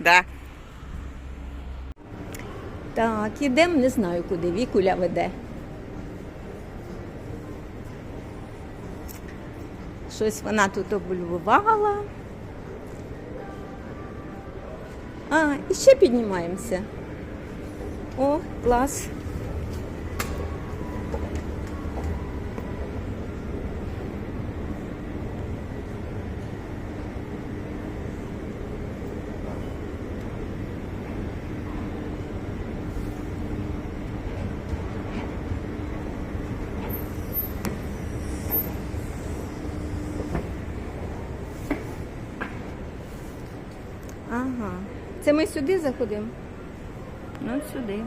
Да. Так, ідемо, не знаю куди. Вікуля веде. Щось вона тут облюбувала. А, і ще піднімаємося. О, клас. Ага. Це ми сюди заходимо? Ну, сюди.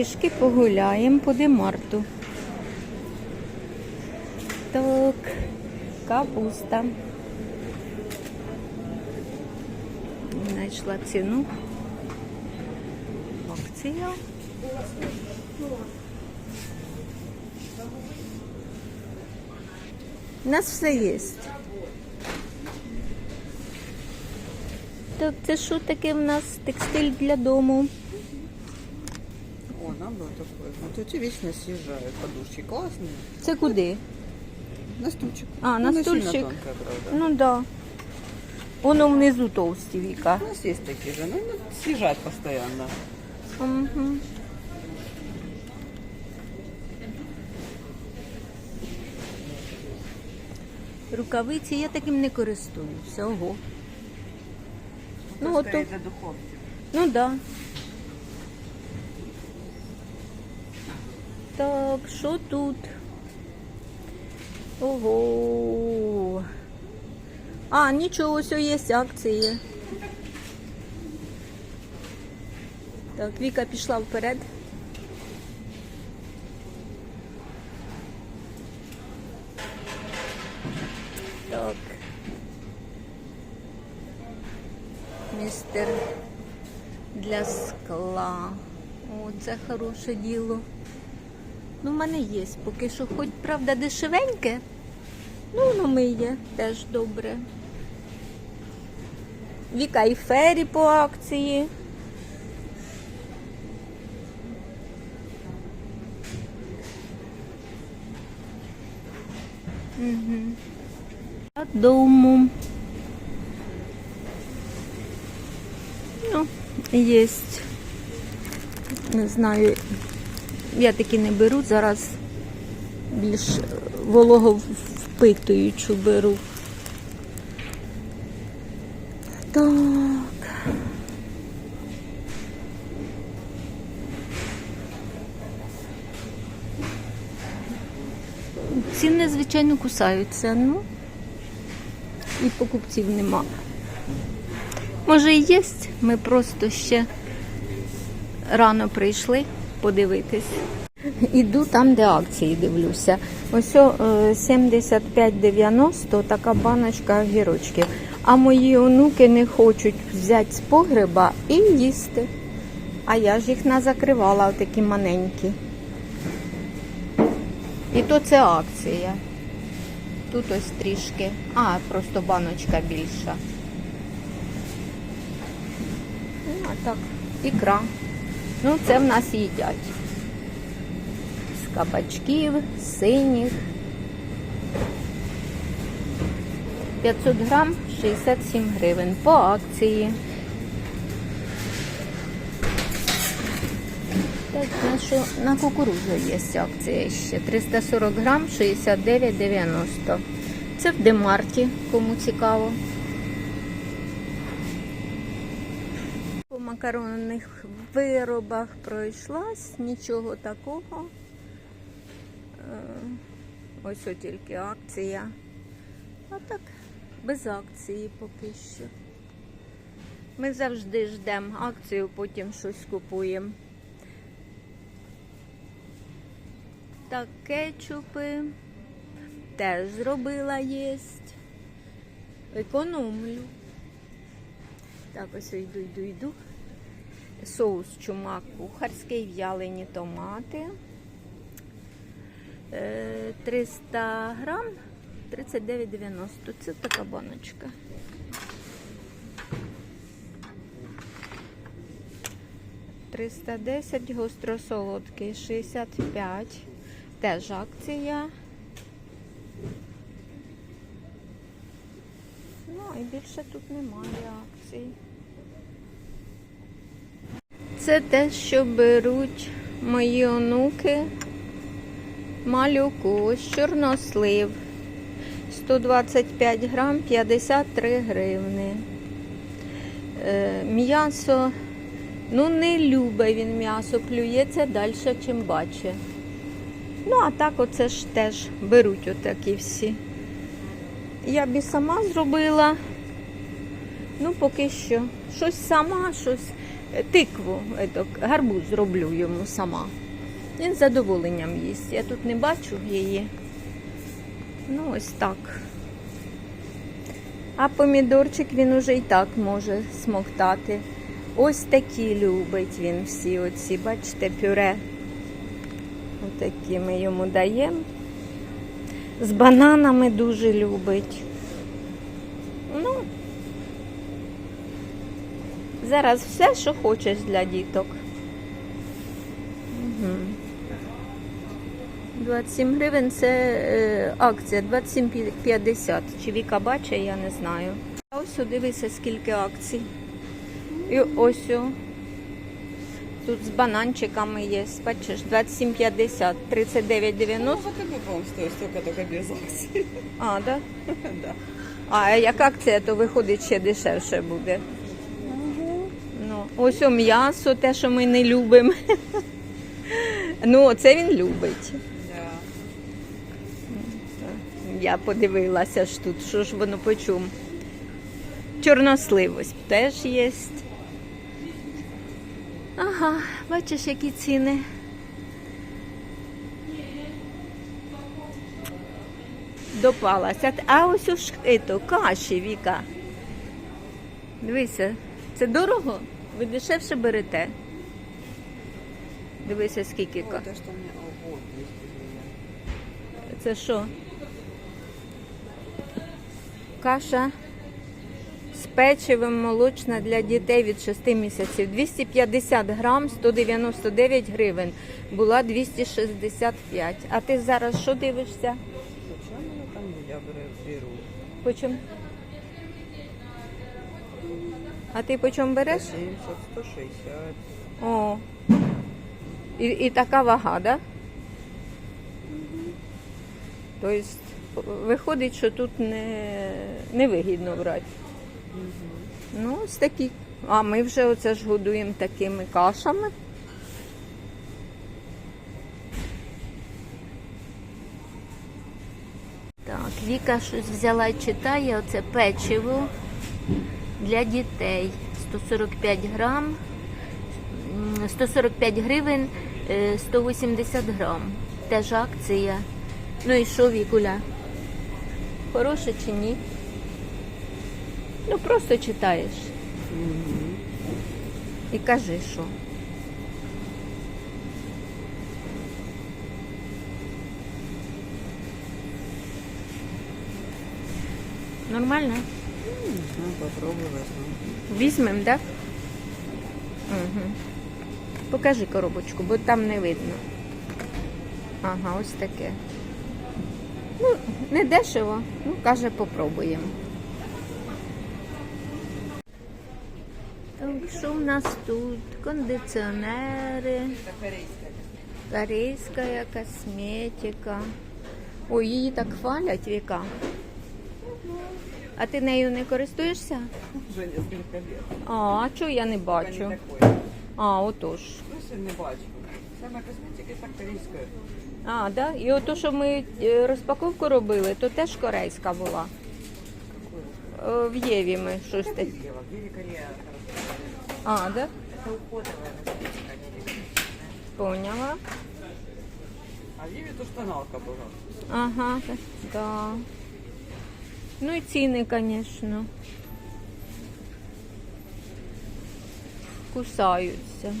Трішки погуляємо по демарту. Так, капуста. Знайшла ціну. Акція. У нас все є. Так, це що таке в нас текстиль для дому? О, нам было такое. Вот эти вечно съезжают подушки. Классные. Це куди? На стульчик. А, на Ну, не сильно стульчик. тонкая, правда. Ну да. Воно внизу товсті віка. У нас есть такие же, но они съезжают постоянно. Угу. Рукавиці я таким не користуюся. Ого. Ну, Это от скорее то- для духовки. Ну да. Так, що тут? Ого. А, нічого, ось є акції. Так, Віка пішла вперед. Так. Містер для скла. О, це хороше діло. Ну, в мене є поки що, хоч правда дешевеньке. Ну, воно миє теж добре. Віка і фері по акції. Угу. Дому. Ну, є. Не знаю, я таки не беру, зараз більш вологовпитуючу беру. Так. Ціни, звичайно, кусаються, ну і покупців нема. Може і є, ми просто ще рано прийшли подивитись. Іду там, де акції дивлюся. Ось о, е, 75,90 така баночка огірочків. А мої онуки не хочуть взяти з погреба і їсти. А я ж їх не закривала, такі маленькі. І то це акція. Тут ось трішки. А, просто баночка більша. Ну, а так, ікра. Ну, це в нас їдять. З кабачків, синіх. 500 грам 67 гривень по акції. Так, на, на кукурудзу є акція ще. 340 грам 69,90. Це в Демарті, кому цікаво. Макаронних виробах пройшлась, нічого такого. Е, Ось о тільки акція. А так, без акції поки що. Ми завжди ждемо акцію, потім щось купуємо. Так, кетчупи теж зробила єсть. Економлю. Так, ось йду, йду, йду. Соус чумак кухарський, в'ялені томати. Е, 300 грам 39,90. Це така баночка. Триста десять гостросолодкий, 65. Теж акція. Ну, і більше тут немає акцій. Це те, що беруть мої онуки. Малюку, ось чорнослив. 125 грам 53 гривни. Е, м'ясо, ну не любить він м'ясо, плюється далі, чим бачить. Ну, а так оце ж теж беруть отакі всі. Я б і сама зробила. Ну, поки що. Щось сама, щось. Е, Тикву, гарбуз зроблю йому сама. Він з задоволенням їсть. Я тут не бачу її. Ну, ось так. А помідорчик він уже і так може смоктати. Ось такі любить він всі оці, бачите, пюре. Отакі ми йому даємо. З бананами дуже любить. Ну, зараз все, що хочеш для діток. Угу. 27 гривень це е, акція, 27,50. Чи Віка бачить, я не знаю. А ось дивися, скільки акцій. І ось о, тут з бананчиками є. Бачиш, 27,50, 39,90. Ну, без. А, да? Да. А як акція, то виходить ще дешевше буде. Ось о м'ясо, те, що ми не любимо. Ну, це він любить. Я подивилася ж тут, що ж воно по чому. Чорнослив ось теж є. Ага, бачиш, які ціни. Допалася. А ось у ш- каші, Віка. Дивися, це дорого? Ви дешевше берете. Дивися, скільки Ой, каші. то, что у меня... Ого, 200 гривен. Це що? Каша з печивом молочна для дітей від 6 місяців. 250 грам, 199 гривень. Була 265. А ти зараз що дивишся? Зачем она там я беру- беру? А ти по чому береш? 170, 160. О. І, і така вага, да? Тобто виходить, що тут не, не вигідно брати. Ну, ось такі. А ми вже оце ж годуємо такими кашами. Так, Віка щось взяла і читає, оце печиво для дітей 145 грам, 145 гривень, е, 180 грам. Теж акція. Ну і що, Вікуля? Хороше чи ні? Ну просто читаєш. І кажи, що. Нормально? Ну, попробуй возьму. Візьмемо, так? Угу. Покажи коробочку, бо там не видно. Ага, ось таке. Ну, не дешево, ну, каже, попробуємо. Так, що в нас тут? Кондиціонери, корейська косметика. Ой, її так хвалять віка. А ти нею не користуєшся? Уже несколько лет. А, а чого я не бачу? не. А, отож. Ну, не бачу. Саме косметика так корейская. А, да? І ото, що ми е, розпаковку робили, то теж корейська була. Какое? Е, В Єві ми щось таке. Ева, где Корея. А, да? Уходовая косметика. Поняла. А в Еве то тоналка была. Ага, так, да. Ну і ціни, звісно. Кусаються.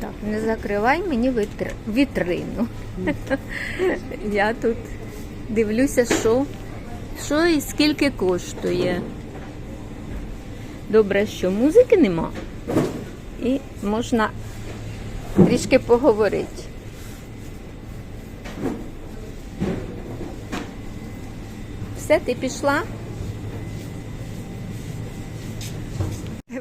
Так, не закривай мені витр... вітрину. Я тут дивлюся, що, що і скільки коштує. Добре, що музики нема. І можна трішки поговорити. Все, ти пішла?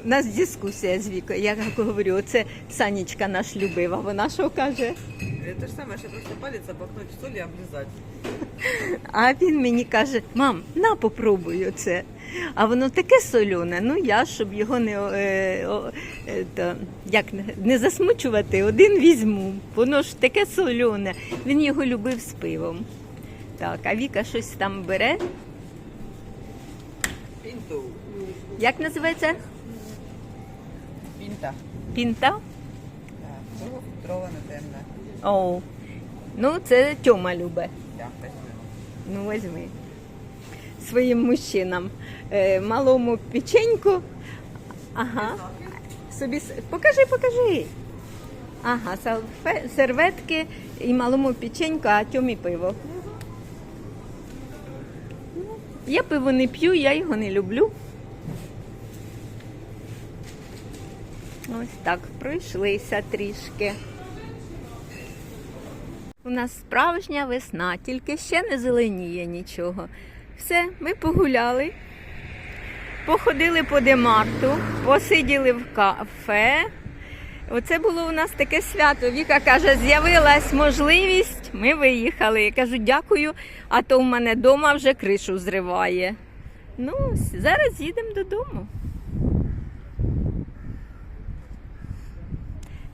У нас дискусія з Вікою. Я говорю, це Санечка наш любив, а вона що каже? Это же самое, что просто палец обмакнуть в соль и. А він мені каже: мам, на попробуй оце. А воно таке солене, ну я, щоб його не, е, о, е, то, як, не- не засмучувати, один візьму. Воно ж таке солене. Він його любив з пивом. Так, а Віка щось там бере. Пинту. Як називається? Пинта. Пінта? Да. Двухфильтрована темна. О, ну це Тьома любить. Да, возьмем. Ну, возьми. Своїм мужчинам. Е, малому печеньку. Ага. Собі покажи, покажи. Ага, салфе- серветки і малому печеньку, а тьомі пиво. Я пиво не п'ю, я його не люблю. Ось так, пройшлися трішки. У нас справжня весна, тільки ще не зеленіє нічого. Все, ми погуляли, походили по демарту, посиділи в кафе. Оце було у нас таке свято. Віка каже, з'явилась можливість, ми виїхали. Я кажу, дякую, а то в мене вдома вже кришу зриває. Ну, зараз їдемо додому.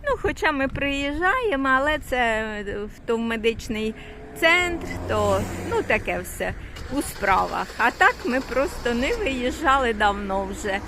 Ну, хоча ми приїжджаємо, але це е, то в медичний центр, то ну таке все у справах. А так ми просто не виїжджали давно вже.